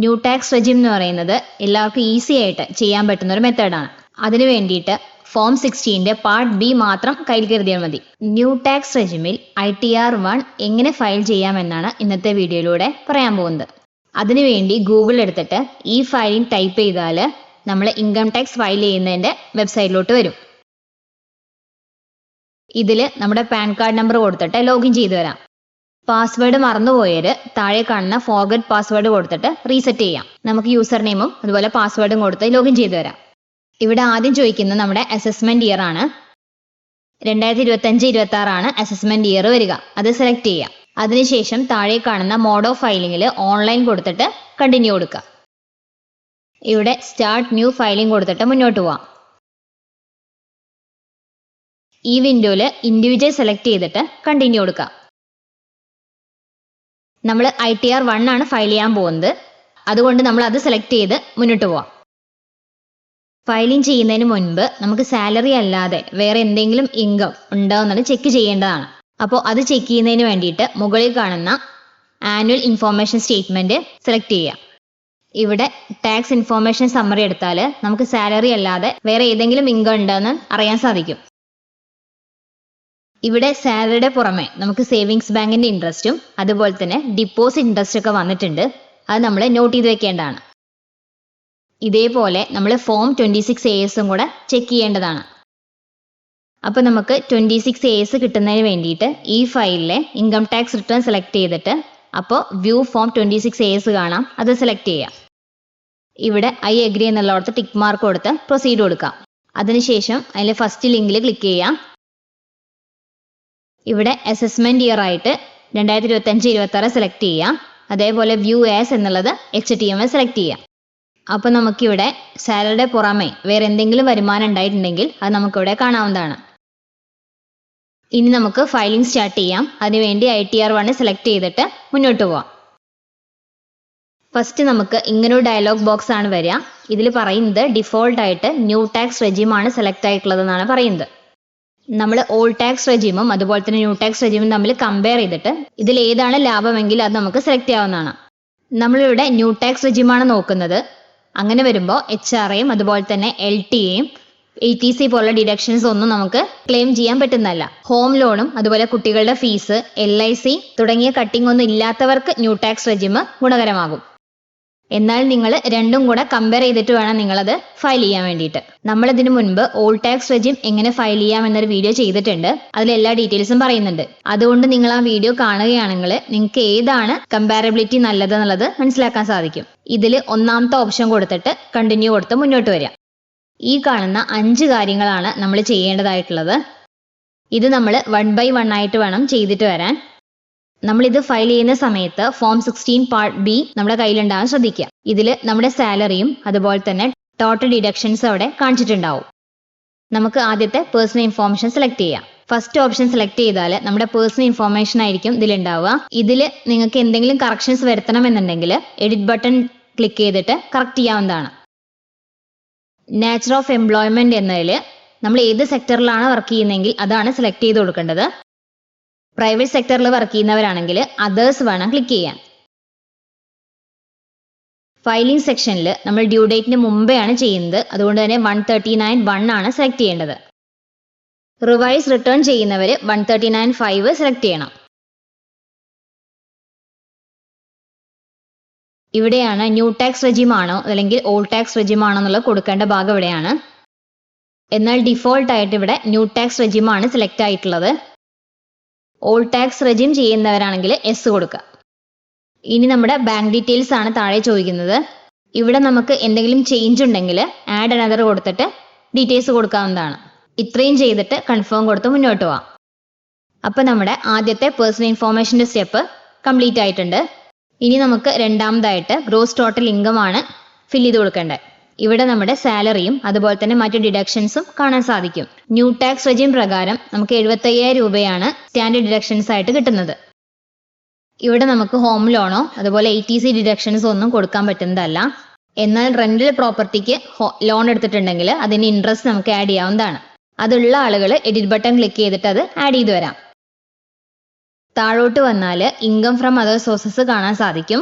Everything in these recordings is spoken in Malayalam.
ന്യൂ ടാക്സ് റെജിം എന്ന് പറയുന്നത് എല്ലാവർക്കും ഈസി ആയിട്ട് ചെയ്യാൻ പറ്റുന്ന ഒരു മെത്തേഡാണ് അതിനു വേണ്ടിയിട്ട് ഫോം സിക്സ്റ്റീന്റെ പാർട്ട് ബി മാത്രം കയ്യിൽ കരുതിയാൽ മതി. ന്യൂ ടാക്സ് റെജിമിൽ ഐ ടി ആർ വൺ എങ്ങനെ ഫയൽ ചെയ്യാമെന്നാണ് ഇന്നത്തെ വീഡിയോയിലൂടെ പറയാൻ പോകുന്നത്. അതിനുവേണ്ടി ഗൂഗിൾ എടുത്തിട്ട് ഈ ഫയലിംഗ് ടൈപ്പ് ചെയ്താൽ നമ്മൾ ഇൻകം ടാക്സ് ഫയൽ ചെയ്യുന്നതിന്റെ വെബ്സൈറ്റിലോട്ട് വരും. ഇതിൽ നമ്മുടെ പാൻ കാർഡ് നമ്പർ കൊടുത്തിട്ട് ലോഗിൻ ചെയ്തു വരാം. പാസ്വേഡ് മറന്നുപോയവര് താഴെ കാണുന്ന ഫോർഗറ്റ് പാസ്വേഡ് കൊടുത്തിട്ട് റീസെറ്റ് ചെയ്യാം. നമുക്ക് യൂസർ നെയിമും അതുപോലെ പാസ്വേഡും കൊടുത്ത് ലോഗിൻ ചെയ്തു തരാം ഇവിടെ ആദ്യം ചോദിക്കുന്നത് നമ്മുടെ അസസ്മെന്റ് ഇയർ ആണ്. രണ്ടായിരത്തി ഇരുപത്തഞ്ച് ഇരുപത്തി ആറാണ് അസസ്മെന്റ് ഇയർ വരിക. അത് സെലക്ട് ചെയ്യാം. അതിനുശേഷം താഴെ കാണുന്ന മോഡ് ഓഫ് ഫയലിംഗിൽ ഓൺലൈൻ കൊടുത്തിട്ട് കണ്ടിന്യൂ കൊടുക്കുക. ഇവിടെ സ്റ്റാർട്ട് ന്യൂ ഫയലിംഗ് കൊടുത്തിട്ട് മുന്നോട്ട് പോവാം. ഈ വിൻഡോയിൽ ഇൻഡിവിജ്വൽ സെലക്ട് ചെയ്തിട്ട് കണ്ടിന്യൂ കൊടുക്കുക നമ്മൾ ഐ ടി ആർ വൺ ആണ് ഫയൽ ചെയ്യാൻ പോകുന്നത്. അതുകൊണ്ട് നമ്മൾ അത് സെലക്ട് ചെയ്ത് മുന്നോട്ട് പോവാം. ഫയലിംഗ് ചെയ്യുന്നതിന് മുൻപ് നമുക്ക് സാലറി അല്ലാതെ വേറെ എന്തെങ്കിലും ഇൻകം ഉണ്ടോ എന്നത് ചെക്ക് ചെയ്യേണ്ടതാണ്. അപ്പോൾ അത് ചെക്ക് ചെയ്യുന്നതിന് വേണ്ടിയിട്ട് മുകളിൽ കാണുന്ന ആനുവൽ ഇൻഫോർമേഷൻ സ്റ്റേറ്റ്മെന്റ് സെലക്ട് ചെയ്യുക ഇവിടെ ടാക്സ് ഇൻഫോർമേഷൻ സമ്മറി എടുത്താൽ നമുക്ക് സാലറി അല്ലാതെ വേറെ ഏതെങ്കിലും ഇൻകം ഉണ്ടോ എന്ന് അറിയാൻ സാധിക്കും. ഇവിടെ സാലറിയുടെ പുറമെ നമുക്ക് സേവിങ്സ് ബാങ്കിന്റെ ഇൻട്രസ്റ്റും അതുപോലെ തന്നെ ഡിപ്പോസിറ്റ് ഇൻട്രസ്റ്റ് ഒക്കെ വന്നിട്ടുണ്ട്. അത് നമ്മൾ നോട്ട് ചെയ്ത് വെക്കേണ്ടതാണ്. ഇതേപോലെ നമ്മൾ ഫോം ട്വന്റി സിക്സ് എ എസും കൂടെ ചെക്ക് ചെയ്യേണ്ടതാണ്. അപ്പോൾ നമുക്ക് ട്വന്റി സിക്സ് എ എസ് കിട്ടുന്നതിന് വേണ്ടിയിട്ട് ഈ ഫയലിലെ ഇൻകം ടാക്സ് റിട്ടേൺ സെലക്ട് ചെയ്തിട്ട് അപ്പോൾ view form twenty six A S കാണാം. അത് സെലക്ട് ചെയ്യാം. ഇവിടെ ഐ എഗ്രി എന്നുള്ളടത്ത് ടിക്ക് മാർക്ക് കൊടുത്ത് പ്രൊസീഡ് കൊടുക്കാം. അതിനുശേഷം അതിലെ ഫസ്റ്റ് ലിങ്കിൽ ക്ലിക്ക് ചെയ്യാം. ഇവിടെ അസസ്മെന്റ് ഇയർ ആയിട്ട് രണ്ടായിരത്തി ഇരുപത്തി അഞ്ച് ഇരുപത്തി ആറ് സെലക്ട് ചെയ്യാം. അതേപോലെ വ്യൂ ആസ് എന്നുള്ളത് H T M S select ചെയ്യാം. അപ്പോൾ നമുക്കിവിടെ സാലറിയുടെ പുറമെ വേറെ എന്തെങ്കിലും വരുമാനം ഉണ്ടായിട്ടുണ്ടെങ്കിൽ അത് നമുക്കിവിടെ കാണാവുന്നതാണ്. ഇനി നമുക്ക് ഫയലിംഗ് സ്റ്റാർട്ട് ചെയ്യാം. അതിനുവേണ്ടി I T R one select ചെയ്തിട്ട് മുന്നോട്ട് പോവാം. ഫസ്റ്റ് നമുക്ക് ഇങ്ങനൊരു ഡയലോഗ് ബോക്സ് ആണ് വരിക. ഇതിൽ പറയുന്നത് ഡിഫോൾട്ട് ആയിട്ട് ന്യൂ ടാക്സ് റെജിമാണ് സെലക്ട് ആയിട്ടുള്ളതെന്നാണ് പറയുന്നത്. നമ്മൾ ഓൾഡ് ടാക്സ് റെജീമും അതുപോലെ തന്നെ ന്യൂ ടാക്സ് റെജീമും തമ്മിൽ കമ്പയർ ചെയ്തിട്ട് ഇതിൽ ഏതാണ് ലാഭമെങ്കിൽ അത് നമുക്ക് സെലക്ട് ചെയ്യാവുന്നതാണ്. നമ്മളിവിടെ ന്യൂ ടാക്സ് റെജീമാണ് നോക്കുന്നത്. അങ്ങനെ വരുമ്പോൾ എച്ച് ആർ എയും അതുപോലെ തന്നെ എൽ ടി എയും എ ടി സി പോലുള്ള ഡിഡക്ഷൻസ് ഒന്നും നമുക്ക് ക്ലെയിം ചെയ്യാൻ പറ്റുന്നതല്ല. ഹോം ലോണും അതുപോലെ കുട്ടികളുടെ ഫീസ് എൽ ഐ സി തുടങ്ങിയ കട്ടിംഗ് ഒന്നും ഇല്ലാത്തവർക്ക് ന്യൂ ടാക്സ് റെജിം ഗുണകരമാകും. എന്നാൽ നിങ്ങൾ രണ്ടും കൂടെ കമ്പയർ ചെയ്തിട്ട് വേണം നിങ്ങളത് ഫയൽ ചെയ്യാൻ വേണ്ടിയിട്ട്. നമ്മൾ ഇതിനു മുൻപ് ഓൾ ടാക്സ് റെജിം എങ്ങനെ ഫയൽ ചെയ്യാം എന്നൊരു വീഡിയോ ചെയ്തിട്ടുണ്ട്. അതിൽ എല്ലാ ഡീറ്റെയിൽസും പറയുന്നുണ്ട്. അതുകൊണ്ട് നിങ്ങൾ ആ വീഡിയോ കാണുകയാണെങ്കിൽ നിങ്ങൾക്ക് ഏതാണ് കമ്പാരബിലിറ്റി നല്ലത് എന്നുള്ളത് മനസ്സിലാക്കാൻ സാധിക്കും. ഇതിൽ ഒന്നാമത്തെ ഓപ്ഷൻ കൊടുത്തിട്ട് കണ്ടിന്യൂ കൊടുത്ത് മുന്നോട്ട് വരിക. ഈ കാണുന്ന അഞ്ച് കാര്യങ്ങളാണ് നമ്മൾ ചെയ്യേണ്ടതായിട്ടുള്ളത്. ഇത് നമ്മൾ വൺ ബൈ വൺ ആയിട്ട് വേണം ചെയ്തിട്ട് വരാൻ. നമ്മൾ ഇത് ഫയൽ ചെയ്യുന്ന സമയത്ത് ഫോം സിക്സ്റ്റീൻ പാർട്ട് ബി നമ്മുടെ കയ്യിലുണ്ടാകാൻ ശ്രദ്ധിക്കുക. ഇതിൽ നമ്മുടെ സാലറിയും അതുപോലെ തന്നെ ടോട്ടൽ ഡിഡക്ഷൻസ് അവിടെ കാണിച്ചിട്ടുണ്ടാവും. നമുക്ക് ആദ്യത്തെ പേഴ്സണൽ ഇൻഫോർമേഷൻ സെലക്ട് ചെയ്യാം. ഫസ്റ്റ് ഓപ്ഷൻ സെലക്ട് ചെയ്താൽ നമ്മുടെ പേഴ്സണൽ ഇൻഫോർമേഷൻ ആയിരിക്കും ഇതിലുണ്ടാവുക. ഇതിൽ നിങ്ങൾക്ക് എന്തെങ്കിലും കറക്ഷൻസ് വരുത്തണം എന്നുണ്ടെങ്കിൽ എഡിറ്റ് ബട്ടൺ ക്ലിക്ക് ചെയ്തിട്ട് കറക്റ്റ് ചെയ്യാവുന്നതാണ്. നാച്ചർ ഓഫ് എംപ്ലോയ്മെന്റ് എന്നതിൽ നമ്മൾ ഏത് സെക്ടറിലാണ് വർക്ക് ചെയ്യുന്നതെങ്കിൽ അതാണ് സെലക്ട് ചെയ്ത് കൊടുക്കേണ്ടത്. പ്രൈവറ്റ് സെക്ടറിൽ വർക്ക് ചെയ്യുന്നവരാണെങ്കിൽ അതേഴ്സ് വേണം ക്ലിക്ക് ചെയ്യാൻ. ഫയലിംഗ് സെക്ഷനിൽ നമ്മൾ ഡ്യൂ ഡേറ്റിന് മുമ്പെയാണ് ചെയ്യുന്നത്. അതുകൊണ്ട് തന്നെ വൺ തേർട്ടി നയൻ വൺ ആണ് സെലക്ട് ചെയ്യേണ്ടത്. റിവൈസ് റിട്ടേൺ ചെയ്യുന്നവർ one thirty nine five select ചെയ്യണം. ഇവിടെയാണ് ന്യൂ ടാക്സ് റെജിം ആണോ അല്ലെങ്കിൽ ഓൾഡ് ടാക്സ് റെജിം ആണോ എന്നുള്ളത് കൊടുക്കേണ്ട ഭാഗം ഇവിടെയാണ്. എന്നാൽ ഡിഫോൾട്ട് ആയിട്ട് ഇവിടെ ന്യൂ ടാക്സ് റെജിം ആണ് സെലക്ട് ആയിട്ടുള്ളത്. ഓൾഡ് ടാക്സ് റെജിം ചെയ്യുന്നവരാണെങ്കിൽ എസ് കൊടുക്കുക. ഇനി നമ്മുടെ ബാങ്ക് ഡീറ്റെയിൽസ് ആണ് താഴെ ചോദിക്കുന്നത്. ഇവിടെ നമുക്ക് എന്തെങ്കിലും ചേഞ്ച് ഉണ്ടെങ്കിൽ ആഡ് അനദർ കൊടുത്തിട്ട് ഡീറ്റെയിൽസ് കൊടുക്കാവുന്നതാണ്. ഇത്രയും ചെയ്തിട്ട് കൺഫേം കൊടുത്ത് മുന്നോട്ട് പോവാം. അപ്പോൾ നമ്മുടെ ആദ്യത്തെ പേഴ്സണൽ ഇൻഫോർമേഷന്റെ സ്റ്റെപ്പ് കംപ്ലീറ്റ് ആയിട്ടുണ്ട്. ഇനി നമുക്ക് രണ്ടാമതായിട്ട് ഗ്രോസ് ടോട്ടൽ ഇൻകം ആണ് ഫിൽ ചെയ്ത് കൊടുക്കേണ്ടത്. ഇവിടെ നമ്മുടെ സാലറിയും അതുപോലെ തന്നെ മറ്റു ഡിഡക്ഷൻസും കാണാൻ സാധിക്കും. ന്യൂ ടാക്സ് റെജിം പ്രകാരം നമുക്ക് എഴുപത്തയ്യായിരം രൂപയാണ് സ്റ്റാൻഡേർഡ് ഡിഡക്ഷൻസ് ആയിട്ട് കിട്ടുന്നത്. ഇവിടെ നമുക്ക് ഹോം ലോണോ അതുപോലെ എ ടി സി ഡിഡക്ഷൻസ് ഒന്നും കൊടുക്കാൻ പറ്റുന്നതല്ല. എന്നാൽ റെന്റൽ പ്രോപ്പർട്ടിക്ക് ലോൺ എടുത്തിട്ടുണ്ടെങ്കിൽ അതിന് ഇൻട്രസ്റ്റ് നമുക്ക് ആഡ് ചെയ്യാവുന്നതാണ്. അതുള്ള ആളുകൾ എഡിറ്റ് ബട്ടൺ ക്ലിക്ക് ചെയ്തിട്ട് അത് ആഡ് ചെയ്തു വരാം. താഴോട്ട് വന്നാൽ ഇൻകം ഫ്രം അതർ സോഴ്സസ് കാണാൻ സാധിക്കും.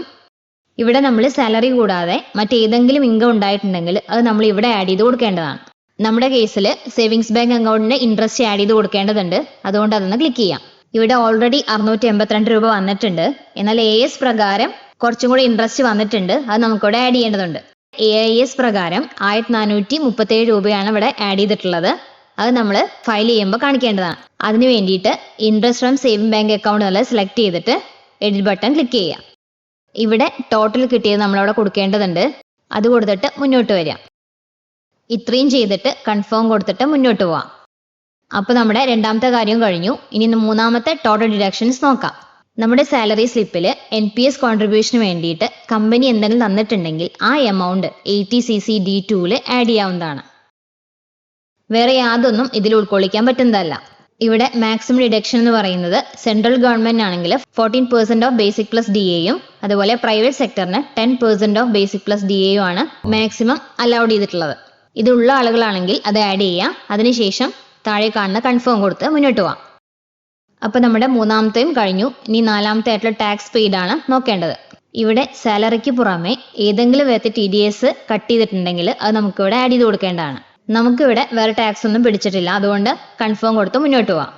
ഇവിടെ നമ്മൾ സാലറി കൂടാതെ മറ്റേതെങ്കിലും ഇൻകം ഉണ്ടായിട്ടുണ്ടെങ്കിൽ അത് നമ്മൾ ഇവിടെ ആഡ് ചെയ്ത് കൊടുക്കേണ്ടതാണ്. നമ്മുടെ കേസിൽ സേവിങ്സ് ബാങ്ക് അക്കൗണ്ടിന് ഇൻട്രസ്റ്റ് ആഡ് ചെയ്ത് കൊടുക്കേണ്ടതുണ്ട്. അതുകൊണ്ട് അതൊന്ന് ക്ലിക്ക് ചെയ്യാം. ഇവിടെ ഓൾറെഡി അറുന്നൂറ്റി എൺപത്തിരണ്ട് രൂപ വന്നിട്ടുണ്ട്. എന്നാൽ എ എസ് പ്രകാരം കുറച്ചും കൂടി ഇൻട്രസ്റ്റ് വന്നിട്ടുണ്ട്. അത് നമുക്കിവിടെ ആഡ് ചെയ്യേണ്ടതുണ്ട്. എ ഐ എസ് പ്രകാരം ആയിരത്തി നാനൂറ്റി മുപ്പത്തേഴ് രൂപയാണ് ഇവിടെ ആഡ് ചെയ്തിട്ടുള്ളത്. അത് നമ്മൾ ഫയൽ ചെയ്യുമ്പോൾ കാണിക്കേണ്ടതാണ്. അതിന് വേണ്ടിയിട്ട് interest from saving bank account എന്നുള്ളത് സെലക്ട് ചെയ്തിട്ട് എഡിറ്റ് ബട്ടൺ ക്ലിക്ക് ചെയ്യുക. ഇവിടെ ടോട്ടൽ കിട്ടിയത് നമ്മളവിടെ കൊടുക്കേണ്ടതുണ്ട്. അത് കൊടുത്തിട്ട് മുന്നോട്ട് വരാം ഇത്രയും ചെയ്തിട്ട് കൺഫേം കൊടുത്തിട്ട് മുന്നോട്ട് പോവാം. അപ്പോൾ നമ്മുടെ രണ്ടാമത്തെ കാര്യം കഴിഞ്ഞു. ഇനി മൂന്നാമത്തെ ടോട്ടൽ ഡിഡക്ഷൻസ് നോക്കാം. നമ്മുടെ സാലറി സ്ലിപ്പിൽ എൻ പി എസ് കോൺട്രിബ്യൂഷന് വേണ്ടിയിട്ട് കമ്പനി എന്തെങ്കിലും തന്നിട്ടുണ്ടെങ്കിൽ ആ amount eighty C C D ടൂവിൽ ആഡ് ചെയ്യാവുന്നതാണ്. വേറെ യാതൊന്നും ഇതിൽ ഉൾക്കൊള്ളിക്കാൻ പറ്റുന്നതല്ല. ഇവിടെ മാക്സിമം ഡിഡക്ഷൻ എന്ന് പറയുന്നത് സെൻട്രൽ ഗവൺമെന്റ് ആണെങ്കിൽ fourteen percent of basic plus D എയും അതുപോലെ private സെക്ടറിന് ten percent of basic plus D എയും ആണ് മാക്സിമം അലൗഡ് ചെയ്തിട്ടുള്ളത്. ഇതുള്ള ആളുകളാണെങ്കിൽ അത് ആഡ് ചെയ്യാം. അതിനുശേഷം താഴെ കാണുന്ന കൺഫേം കൊടുത്ത് മുന്നോട്ട് പോവാം. അപ്പോൾ നമ്മുടെ മൂന്നാമത്തെയും കഴിഞ്ഞു. ഇനി നാലാമത്തെ ആയിട്ടുള്ള ടാക്സ് പെയ്ഡ് ആണ് നോക്കേണ്ടത്. ഇവിടെ സാലറിക്ക് പുറമെ ഏതെങ്കിലും വിധത്തിൽ ടി ഡി എസ് കട്ട് ചെയ്തിട്ടുണ്ടെങ്കിൽ അത് നമുക്ക് ഇവിടെ ആഡ് ചെയ്ത് കൊടുക്കേണ്ടതാണ്. നമുക്കിവിടെ വേറെ ടാക്സ് ഒന്നും പിടിച്ചിട്ടില്ല. അതുകൊണ്ട് കൺഫേം കൊടുത്ത് മുന്നോട്ട് പോവാം.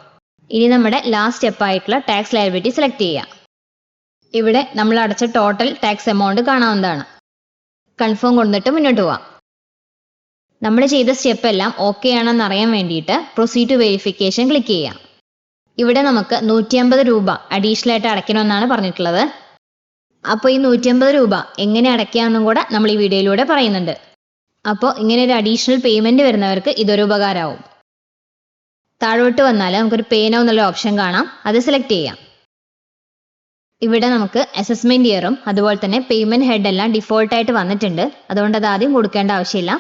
ഇനി നമ്മുടെ ലാസ്റ്റ് സ്റ്റെപ്പ് ആയിട്ടുള്ള ടാക്സ് ലയബിലിറ്റി സെലക്ട് ചെയ്യാം. ഇവിടെ നമ്മൾ അടച്ച ടോട്ടൽ ടാക്സ് എമൗണ്ട് കാണാവുന്നതാണ്. കൺഫേം കൊടുത്തിട്ട് മുന്നോട്ട് പോവാം. നമ്മൾ ചെയ്ത സ്റ്റെപ്പ് എല്ലാം ഓക്കെ ആണെന്ന് അറിയാൻ വേണ്ടിയിട്ട് പ്രൊസീഡ് ടു വെരിഫിക്കേഷൻ ക്ലിക്ക് ചെയ്യാം. ഇവിടെ നമുക്ക് നൂറ്റി അമ്പത് രൂപ അഡീഷണൽ ആയിട്ട് അടയ്ക്കണമെന്നാണ് പറഞ്ഞിട്ടുള്ളത്. അപ്പോൾ ഈ നൂറ്റി അമ്പത് രൂപ എങ്ങനെ അടയ്ക്കാമെന്നും കൂടെ നമ്മൾ ഈ വീഡിയോയിലൂടെ പറയുന്നുണ്ട്. അപ്പോൾ ഇങ്ങനെ ഒരു അഡീഷണൽ പേയ്മെന്റ് വരുന്നവർക്ക് ഇതൊരു ഉപകാരമാവും താഴോട്ട് വന്നാൽ നമുക്കൊരു പേനോ എന്നുള്ള ഓപ്ഷൻ കാണാം. അത് സെലക്ട് ചെയ്യാം. ഇവിടെ നമുക്ക് അസസ്മെന്റ് ഇയറും അതുപോലെ തന്നെ പേയ്മെന്റ് ഹെഡ് എല്ലാം ഡിഫോൾട്ട് ആയിട്ട് വന്നിട്ടുണ്ട്. അതുകൊണ്ട് അത് ആദ്യം കൊടുക്കേണ്ട ആവശ്യമില്ല.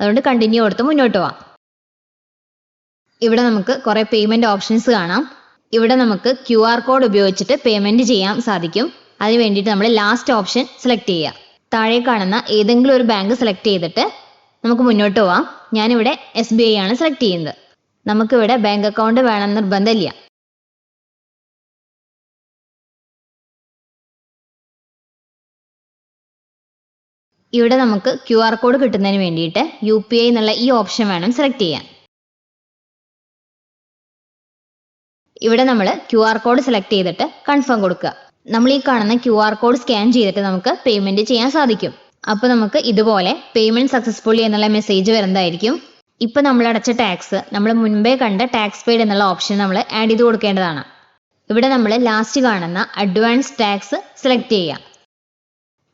അതുകൊണ്ട് കണ്ടിന്യൂ കൊടുത്ത് മുന്നോട്ട് പോവാം. ഇവിടെ നമുക്ക് കുറേ പേയ്മെന്റ് ഓപ്ഷൻസ് കാണാം. ഇവിടെ നമുക്ക് ക്യു ആർ കോഡ് ഉപയോഗിച്ചിട്ട് പേയ്മെന്റ് ചെയ്യാൻ സാധിക്കും. അതിന് വേണ്ടിയിട്ട് നമ്മൾ ലാസ്റ്റ് ഓപ്ഷൻ സെലക്ട് ചെയ്യുക താഴെ കാണുന്ന ഏതെങ്കിലും ഒരു ബാങ്ക് സെലക്ട് ചെയ്തിട്ട് നമുക്ക് മുന്നോട്ട് പോവാം. ഞാനിവിടെ എസ് ബി ഐ ആണ് സെലക്ട് ചെയ്യുന്നത്. നമുക്കിവിടെ ബാങ്ക് അക്കൗണ്ട് വേണം നിർബന്ധമില്ല. ഇവിടെ നമുക്ക് ക്യു ആർ കോഡ് കിട്ടുന്നതിന് വേണ്ടിയിട്ട് യു പി ഐ എന്നുള്ള ഈ ഓപ്ഷൻ വേണം സെലക്ട് ചെയ്യാൻ. ഇവിടെ നമ്മൾ ക്യു ആർ കോഡ് സെലക്ട് ചെയ്തിട്ട് കൺഫേം കൊടുക്കുക. നമ്മൾ ഈ കാണുന്ന ക്യു ആർ കോഡ് സ്കാൻ ചെയ്തിട്ട് നമുക്ക് പേയ്മെന്റ് ചെയ്യാൻ സാധിക്കും. അപ്പോൾ നമുക്ക് ഇതുപോലെ പേയ്മെന്റ് സക്സസ്ഫുള്ളി എന്നുള്ള മെസ്സേജ് വരുന്നതായിരിക്കും. ഇപ്പൊ നമ്മൾ അടച്ച ടാക്സ് നമ്മൾ മുൻപേ കണ്ട ടാക്സ് പെയ്ഡ് എന്നുള്ള ഓപ്ഷൻ നമ്മൾ ആഡ് ചെയ്ത് കൊടുക്കേണ്ടതാണ്. ഇവിടെ നമ്മൾ ലാസ്റ്റ് കാണുന്ന അഡ്വാൻസ് ടാക്സ് സെലക്ട് ചെയ്യാം.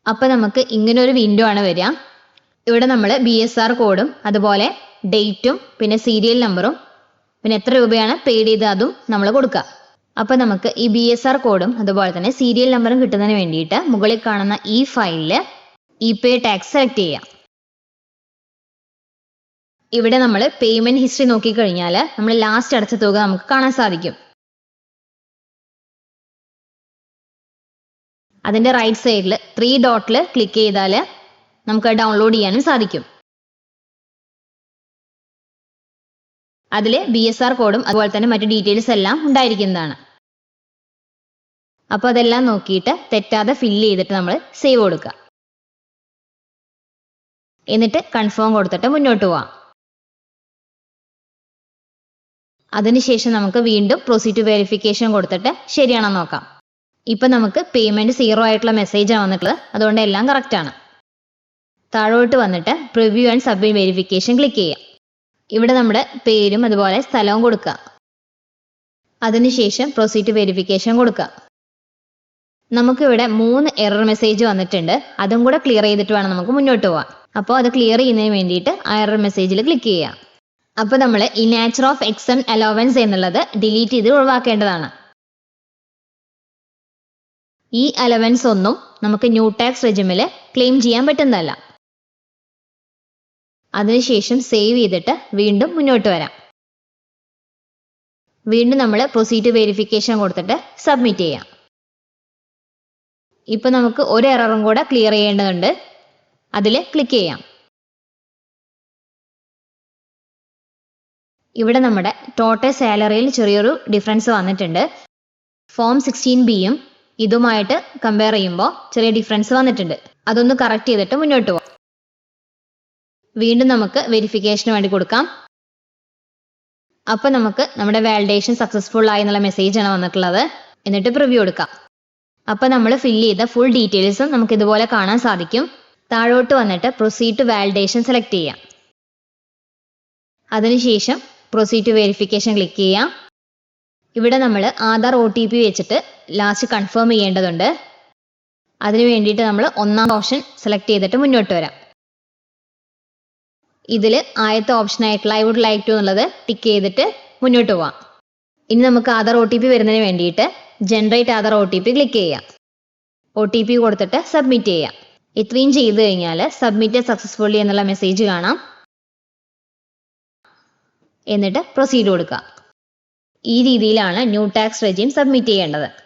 അപ്പോൾ നമുക്ക് ഇങ്ങനെ ഒരു വിൻഡോ ആണ് വരിക. ഇവിടെ നമ്മൾ ബി എസ് ആർ കോഡും അതുപോലെ ഡേറ്റും പിന്നെ സീരിയൽ നമ്പറും പിന്നെ എത്ര രൂപയാണ് പെയ്ഡ് ചെയ്ത് അതും നമ്മൾ കൊടുക്കുക. അപ്പോൾ നമുക്ക് ഈ ബി എസ് ആർ കോഡും അതുപോലെ തന്നെ സീരിയൽ നമ്പറും കിട്ടുന്നതിന് വേണ്ടിയിട്ട് മുകളിൽ കാണുന്ന ഈ ഫയലിൽ ഇ പേ ടാക്സ് സെലക്ട് ചെയ്യാം. ഇവിടെ നമ്മൾ പേയ്മെന്റ് ഹിസ്റ്ററി നോക്കിക്കഴിഞ്ഞാൽ നമ്മൾ ലാസ്റ്റ് അടച്ച തുക നമുക്ക് കാണാൻ സാധിക്കും. അതിന്റെ റൈറ്റ് സൈഡിൽ ത്രീ ഡോട്ടിൽ ക്ലിക്ക് ചെയ്താൽ നമുക്ക് ഡൗൺലോഡ് ചെയ്യാനും സാധിക്കും. അതിൽ ബി എസ് ആർ കോഡും അതുപോലെ തന്നെ മറ്റു ഡീറ്റെയിൽസ് എല്ലാം ഉണ്ടായിരിക്കുന്നതാണ്. അപ്പോൾ അതെല്ലാം നോക്കിയിട്ട് തെറ്റാതെ ഫില്ല് ചെയ്തിട്ട് നമ്മൾ സേവ് കൊടുക്കുക. എന്നിട്ട് കൺഫേം കൊടുത്തിട്ട് മുന്നോട്ട് പോവാം. അതിനുശേഷം നമുക്ക് വീണ്ടും പ്രൊസീഡ് ടു വെരിഫിക്കേഷൻ കൊടുത്തിട്ട് ശരിയാണോ നോക്കാം. ഇപ്പം നമുക്ക് പേയ്മെന്റ് സീറോ ആയിട്ടുള്ള മെസ്സേജ് ആണ് വന്നിട്ടുള്ളത്. അതുകൊണ്ട് എല്ലാം കറക്റ്റ് ആണ്. താഴോട്ട് വന്നിട്ട് preview and submit verification click ചെയ്യാം. ഇവിടെ നമ്മുടെ പേരും അതുപോലെ സ്ഥലവും കൊടുക്കുക. അതിനുശേഷം പ്രൊസീഡ് വെരിഫിക്കേഷൻ കൊടുക്കുക. നമുക്കിവിടെ മൂന്ന് എറർ മെസ്സേജ് വന്നിട്ടുണ്ട്. അതും കൂടെ ക്ലിയർ ചെയ്തിട്ട് വേണം നമുക്ക് മുന്നോട്ട് പോവാം അപ്പോൾ അത് ക്ലിയർ ചെയ്യുന്നതിന് വേണ്ടിയിട്ട് ആ എറർ മെസ്സേജിൽ ക്ലിക്ക് ചെയ്യാം. അപ്പോൾ നമ്മൾ ഈ നാച്ചർ ഓഫ് എക്സം അലോവൻസ് എന്നുള്ളത് ഡിലീറ്റ് ചെയ്ത് ഒഴിവാക്കേണ്ടതാണ്. ഈ അലവൻസ് ഒന്നും നമുക്ക് ന്യൂ ടാക്സ് റെജിമിൽ ക്ലെയിം ചെയ്യാൻ പറ്റുന്നതല്ല. അതിനുശേഷം സേവ് ചെയ്തിട്ട് വീണ്ടും മുന്നോട്ട് വരാം. വീണ്ടും നമ്മൾ പ്രൊസീഡ് വെരിഫിക്കേഷൻ കൊടുത്തിട്ട് സബ്മിറ്റ് ചെയ്യാം. ഇപ്പൊ നമുക്ക് ഒരു എററും കൂടെ ക്ലിയർ ചെയ്യേണ്ടതുണ്ട്. അതിൽ ക്ലിക്ക് ചെയ്യാം. ഇവിടെ നമ്മുടെ ടോട്ടൽ സാലറിയിൽ ചെറിയൊരു ഡിഫറൻസ് വന്നിട്ടുണ്ട്. ഫോം സിക്സ്റ്റീൻ ബിയും ഇതുമായിട്ട് കമ്പയർ ചെയ്യുമ്പോൾ ചെറിയ ഡിഫറൻസ് വന്നിട്ടുണ്ട്. അതൊന്ന് കറക്റ്റ് ചെയ്തിട്ട് മുന്നോട്ട് പോകാം വീണ്ടും നമുക്ക് വെരിഫിക്കേഷന് വേണ്ടി കൊടുക്കാം. അപ്പൊ നമുക്ക് നമ്മുടെ വാലിഡേഷൻ സക്സസ്ഫുൾ ആയി എന്നുള്ള മെസ്സേജ് ആണ് വന്നിട്ടുള്ളത്. എന്നിട്ട് പ്രിവ്യൂ കൊടുക്കാം അപ്പൊ നമ്മൾ ഫില്ല് ചെയ്ത ഫുൾ ഡീറ്റെയിൽസും നമുക്ക് ഇതുപോലെ കാണാൻ സാധിക്കും. താഴോട്ട് വന്നിട്ട് പ്രൊസീഡ് ടു വാലിഡേഷൻ സെലക്ട് ചെയ്യാം. അതിനുശേഷം പ്രൊസീഡ് ടു വെരിഫിക്കേഷൻ ക്ലിക്ക് ചെയ്യാം. ഇവിടെ നമ്മൾ ആധാർ ഒ ടി പി വെച്ചിട്ട് ലാസ്റ്റ് കൺഫേം ചെയ്യേണ്ടതുണ്ട്. അതിനു വേണ്ടിയിട്ട് നമ്മൾ ഒന്നാം ഓപ്ഷൻ സെലക്ട് ചെയ്തിട്ട് മുന്നോട്ട് വരാം. ഇതിൽ ആദ്യത്തെ ഓപ്ഷൻ ആയിട്ടുള്ള ഐ വുഡ് ലൈക്ക് ടു എന്നുള്ളത് ടിക്ക് ചെയ്തിട്ട് മുന്നോട്ട് പോവാം. ഇനി നമുക്ക് ആധാർ ഒ ടി പി വരുന്നതിന് വേണ്ടിയിട്ട് generate Aadhaar O T P click ചെയ്യാം. ഒ ടി പി കൊടുത്തിട്ട് സബ്മിറ്റ് ചെയ്യാം. ഇത്രയും ചെയ്തു കഴിഞ്ഞാൽ സബ്മിറ്റ് സക്സസ്ഫുള്ളി എന്നുള്ള മെസ്സേജ് കാണാം. എന്നിട്ട് പ്രൊസീഡ് കൊടുക്കുക ഈ രീതിയിലാണ് ന്യൂ ടാക്സ് റെജീം സബ്മിറ്റ് ചെയ്യേണ്ടത്.